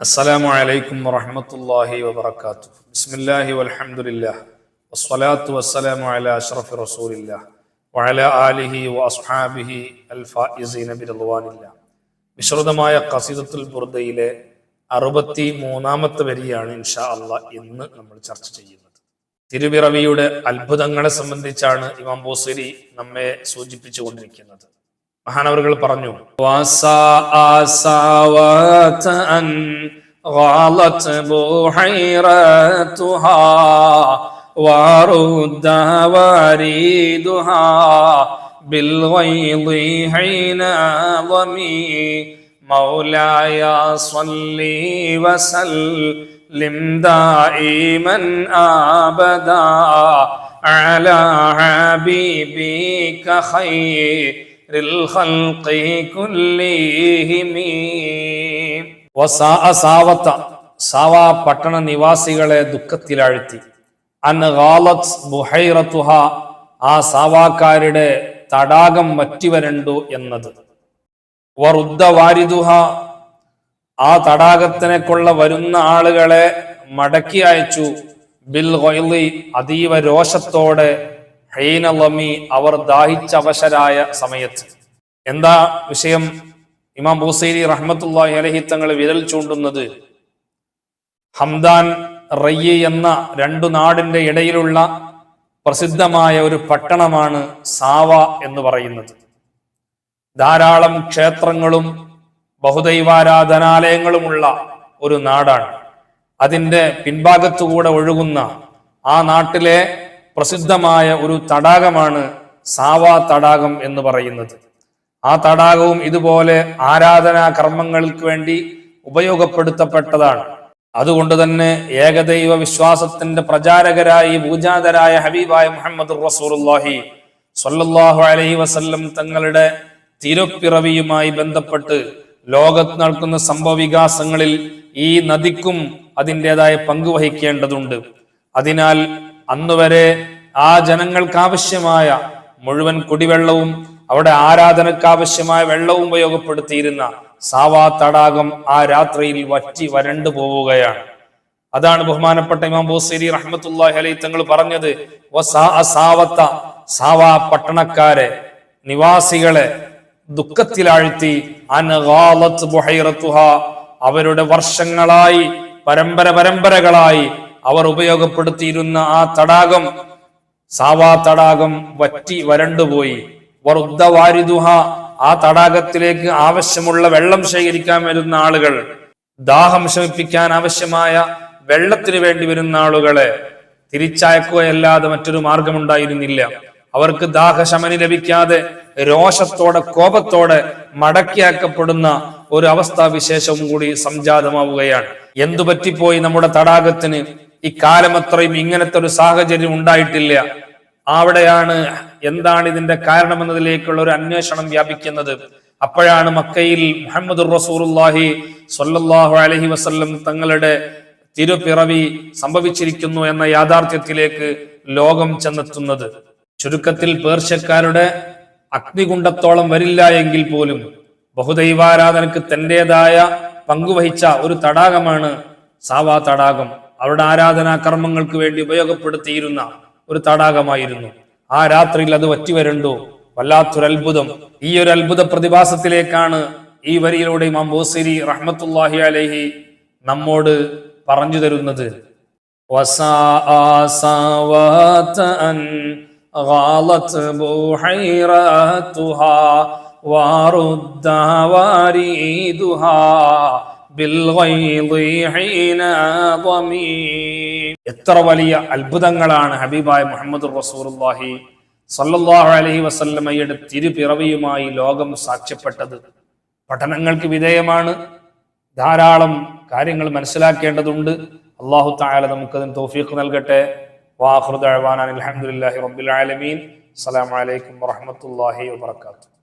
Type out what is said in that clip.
السلام عليكم ورحمة الله وبركاته بسم الله والحمد لله والصلاة والسلام على أشرف رسول الله وعلى آله وأصحابه الفائزين برضوان الله വിശ്രുതമായ കസീദത്തുൽ ബുർദയിലെ അറുപത്തി മൂന്നാമത്തെ വരിയാണ് ഇൻഷാ അള്ളാ ഇന്ന് നമ്മൾ ചർച്ച ചെയ്യുന്നത് തിരുവിറവിയുടെ അത്ഭുതങ്ങളെ സംബന്ധിച്ചാണ് ഇമാം ബോസരി നമ്മെ സൂചിപ്പിച്ചു കൊണ്ടിരിക്കുന്നത് മഹാനവറുകൾ പറഞ്ഞു ورد واردها بالغيظ حين ظمي مولاي صل وسلم دائما ابدا على حبيبك خير الخلق كلهم വസാ- സാവത്ത സാവാ പട്ടണ നിവാസികളെ ദുഃഖത്തിലാഴ്ത്തി അൻ ഗാലത്ത് ബുഹൈറത്തുഹ ആ സാവാക്കാരുടെ തടാകം വറ്റിവരണ്ടു എന്നത് വറുദ്ദ വാരിദുഹ ആ തടാകത്തിനെ കൊള്ള വരുന്ന ആളുകളെ മടക്കി അയച്ചു ബിൽ ഗൊയ്ലി അതീവ രോഷത്തോടെ ഹൈനലമി അവർ ദാഹിച്ചവശരായ സമയത്ത്. എന്താ വിഷയം? ഇമാം ബൂസൈരി റഹ്മത്തുല്ലാഹി അലഹി തങ്ങൾ വിരൽ ചൂണ്ടുന്നത്? ഹംദാൻ റയ്യ എന്ന രണ്ടു നാടിന്റെ ഇടയിലുള്ള പ്രസിദ്ധമായ ഒരു പട്ടണമാണ് സാവ എന്ന് പറയുന്നത്. ധാരാളം ക്ഷേത്രങ്ങളും ബഹുദൈവാരാധനാലയങ്ങളുമുള്ള ഒരു നാടാണ്. അതിന്റെ പിൻഭാഗത്തുകൂടെ ഒഴുകുന്ന ആ നാട്ടിലെ പ്രസിദ്ധമായ ഒരു തടാകമാണ് സാവാ തടാകം എന്ന് പറയുന്നത്. ആ തടാകവും ഇതുപോലെ ആരാധനാ കർമ്മങ്ങൾക്ക് വേണ്ടി ഉപയോഗപ്പെടുത്തപ്പെട്ടതാണ്. അതുകൊണ്ട് തന്നെ ഏകദൈവ വിശ്വാസത്തിന്റെ പ്രചാരകരായി പൂജാതരായ ഹബീബായ മുഹമ്മദ് റസൂറുല്ലാഹി സൊല്ലാഹു അലഹി വസല്ലം തങ്ങളുടെ തിരുപ്പിറവിയുമായി ബന്ധപ്പെട്ട് ലോകത്ത് നടക്കുന്ന സംഭവ വികാസങ്ങളിൽ ഈ നദിക്കും അതിന്റെതായ പങ്കുവഹിക്കേണ്ടതുണ്ട് അതിനാൽ അന്നുവരെ ആ ജനങ്ങൾക്ക് ആവശ്യമായ മുഴുവൻ കുടിവെള്ളവും അവിടെ ആരാധനക്ക് ആവശ്യമായ വെള്ളവും ഉപയോഗപ്പെടുത്തിയിരുന്ന സാവാ തടാകം ആ രാത്രിയിൽ വറ്റി വരണ്ടു പോവുകയാണ്. അതാണ് ബഹുമാനപ്പെട്ട ഇമാം ബോസരി റഹ്മത്തുല്ലാഹി അലൈഹി തങ്ങൾ പറഞ്ഞത് സാവത്ത സാവാ പട്ടണക്കാരെ നിവാസികളെ ദുഃഖത്തിലാഴ്ത്തി അവരുടെ വർഷങ്ങളായി പരമ്പര പരമ്പരകളായി അവർ ഉപയോഗപ്പെടുത്തിയിരുന്ന ആ തടാകം സാവാ തടാകം വറ്റി വരണ്ടുപോയി വറുദ്ദ വാരിദുഹ ആ തടാകത്തിലേക്ക് ആവശ്യമുള്ള വെള്ളം ശേഖരിക്കാൻ വരുന്ന ആളുകൾ ദാഹം ശമിപ്പിക്കാൻ ആവശ്യമായ വെള്ളത്തിന് വേണ്ടി വരുന്ന ആളുകളെ തിരിച്ചയക്കുകയല്ലാതെ മറ്റൊരു മാർഗമുണ്ടായിരുന്നില്ല. അവർക്ക് ദാഹശമനി ലഭിക്കാതെ രോഷത്തോടെ കോപത്തോടെ മടക്കിയാക്കപ്പെടുന്ന ഒരു അവസ്ഥാവിശേഷവും കൂടി സംജാതമാവുകയാണ്. എന്തു പറ്റിപ്പോയി നമ്മുടെ തടാകത്തിന്? ഇക്കാലം അത്രയും ഇങ്ങനത്തെ ഒരു സാഹചര്യം ഉണ്ടായിട്ടില്ല. അവിടെയാണ് എന്താണ് ഇതിന്റെ കാരണം എന്നതിലേക്കുള്ള ഒരു അന്വേഷണം വ്യാപിക്കുന്നത്. അപ്പോഴാണ് മക്കയിൽ മുഹമ്മദ് റസൂറുല്ലാഹി സൊല്ലാഹു അലഹി വസ്ല്ലം തങ്ങളുടെ തിരുപ്പിറവി സംഭവിച്ചിരിക്കുന്നു എന്ന യാഥാർത്ഥ്യത്തിലേക്ക് ലോകം ചെന്നെത്തുന്നത്. ചുരുക്കത്തിൽ പേർഷ്യക്കാരുടെ അഗ്നികുണ്ടത്തോളം വരില്ല എങ്കിൽ പോലും ബഹുദൈവാരാധനക്ക് തന്റേതായ പങ്കുവഹിച്ച ഒരു തടാകമാണ് സാവാ തടാകം. അവരുടെ ആരാധനാ കർമ്മങ്ങൾക്ക് വേണ്ടി ഉപയോഗപ്പെടുത്തിയിരുന്ന ഒരു തടാകമായിരുന്നു ആ രാത്രിയിൽ അത് വറ്റിവരണ്ടു വല്ലാത്തൊരു അത്ഭുതം ഈ ഒരു അത്ഭുത പ്രതിഭാസത്തിലേക്കാണ് ഈ വരിയിലൂടെ ഇമാം ബോസിരി റഹ്മത്തുല്ലാഹി അലൈഹി നമ്മോട് പറഞ്ഞു തരുന്നത് وساء ساوات എത്ര വലിയ അത്ഭുതങ്ങളാണ് ഹബീബായ മുഹമ്മദ് റസൂർഹി സല്ലാഹു അലഹി വസല്ലമ്മയുടെ തിരുപിറവിയുമായി ലോകം സാക്ഷ്യപ്പെട്ടത്. പഠനങ്ങൾക്ക് വിധേയമാണ്. ധാരാളം കാര്യങ്ങൾ മനസ്സിലാക്കേണ്ടതുണ്ട്. അള്ളാഹു നമുക്ക് നമുക്കതിന് തോഫീഖ് നൽകട്ടെ. വാഹുദാൻ അലഹമുല്ലാഹി റബുലമീൻ അസ്സലാമലൈക്കും വാഹമത്തല്ലാഹി വാത്തു